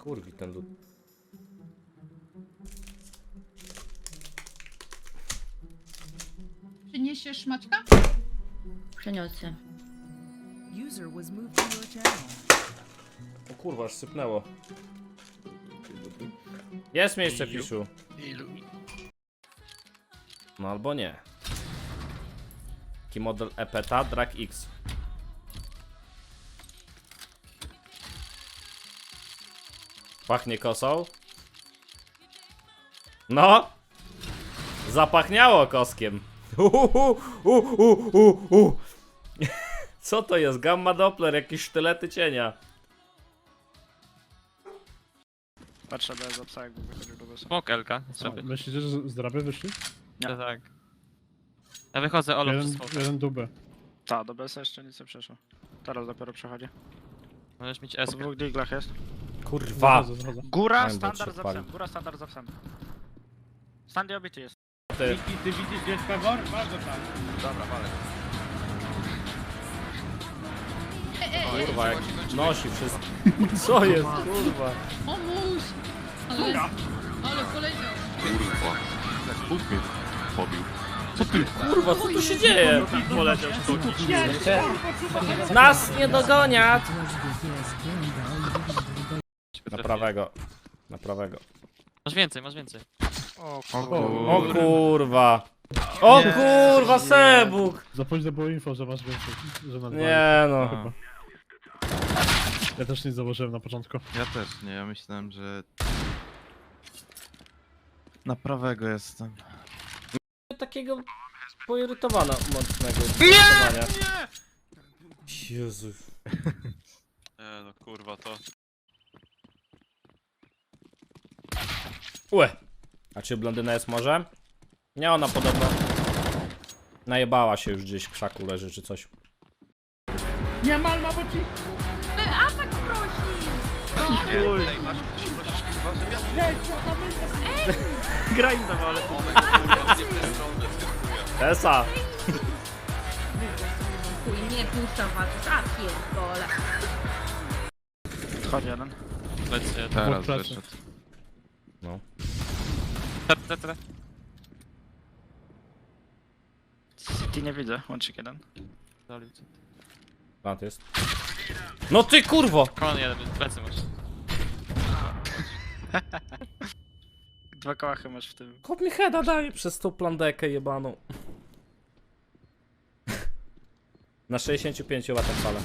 Kurwi ten lud. Przyniesiesz Maćka? Przeniosę. User was moved to your channel. O kurwa, aż sypnęło. Jest miejsce, Fiszu. No albo nie. Taki model Epeta, Drag X. Pachnie kosą? No! Zapachniało koskiem. Uhuhu, u, u, u, u. Co to jest? Gamma Doppler, jakieś sztylety cienia. Patrzę bez obsa, jakby wychodził do. Smok Elka. Myślicie, że z z drabie wyszli? Tak, tak. Ja wychodzę Olo przez Jeden, smoka. jeden dubę. Ta, do BS jeszcze nic nie przeszło. Teraz dopiero przechodzi. Możesz mieć Po S. dwóch diglach jest. Kurwa. Zachodzę, zachodzę. Góra, standard za psem. Góra, standard za psem. Standy obity jest. Ty. ty widzisz gdzieś pewor? Bardzo tak. Kurwa, jak nosi wszystko. Co jest, kurwa? Pomóż! Ale, ale poleciał. Kurwa, co tu się dzieje? Poleciał Nas nie dogoniat! Na prawego. Na prawego. Masz więcej, masz więcej. O, O kurwa. O kurwa, Sebuk! Za późno było info, że masz więcej. Że na dwa Nie no. chyba. Ja też nie założyłem na początku. Ja też nie, ja myślałem, że... Na prawego jestem. Takiego poirytowana mocnego. Nie! Jezu. Nie no kurwa to. Ue. A czy blondyna jest może? Nie, ona podobno... Najebała się już gdzieś w krzaku leży czy coś. Atak prosi! Gra im ale Esa! Chuj, nie puszczam was, a pierdolę. Chodź jeden. Lecę. Teraz plecy. wyszedł. Te, te, te. City nie widzę, łączyk jeden. Doli, co? Plant jest. No ty kurwo! Kon jeden, plecy masz. Dwa kołachy masz w tym. Kop mi heada daje przez tą plandekę jebaną. Na 65 latach wcale.